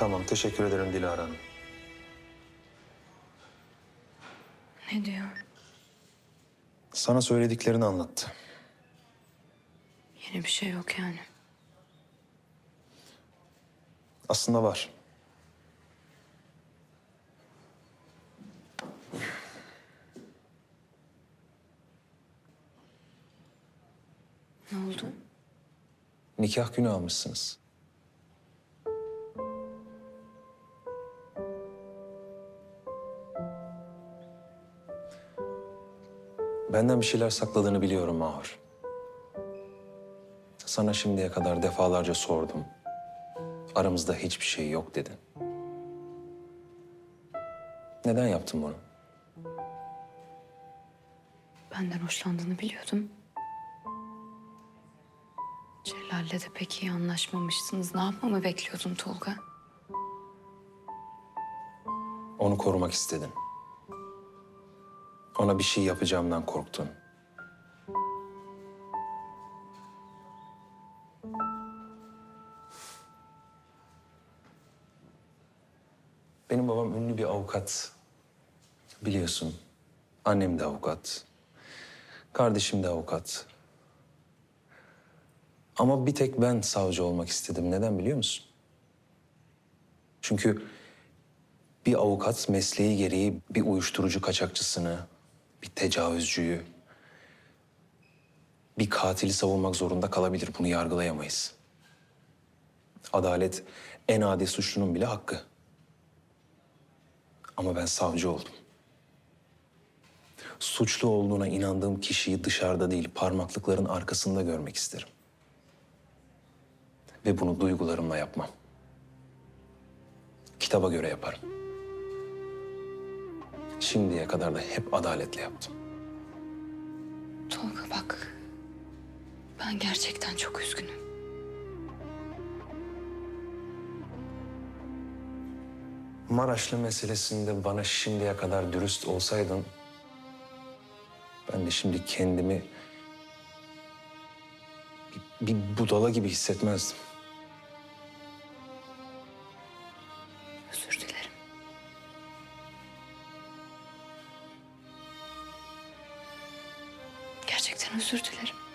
Tamam, teşekkür ederim Dilara Hanım. Ne diyor? Sana söylediklerini anlattı. Yeni bir şey yok yani. Aslında var. Ne oldu? Nikah günü almışsınız. Benden bir şeyler sakladığını biliyorum Mahur. Sana şimdiye kadar defalarca sordum. Aramızda hiçbir şey yok dedin. Neden yaptın bunu? Benden hoşlandığını biliyordum. Celal'le de pek iyi anlaşmamışsınız. Ne yapmamı bekliyordun Tolga? Onu korumak istedin. Ona bir şey yapacağımdan korktun. Benim babam ünlü bir avukat. Biliyorsun. Annem de avukat. Kardeşim de avukat. Ama bir tek ben savcı olmak istedim. Neden biliyor musun? Çünkü bir avukat mesleği gereği bir uyuşturucu kaçakçısını, bir tecavüzcüyü, bir katili savunmak zorunda kalabilir. Bunu yargılayamayız. Adalet en adi suçlunun bile hakkı. Ama ben savcı oldum. Suçlu olduğuna inandığım kişiyi dışarıda değil, parmaklıkların arkasında görmek isterim. Ve bunu duygularımla yapmam. Kitaba göre yaparım. Şimdiye kadar da hep adaletle yaptım. Tolga bak. Ben gerçekten çok üzgünüm. Maraşlı meselesinde bana şimdiye kadar dürüst olsaydın... ...ben de şimdi kendimi... Bir, bir budala gibi hissetmezdim. Özür dilerim. Gerçekten özür dilerim.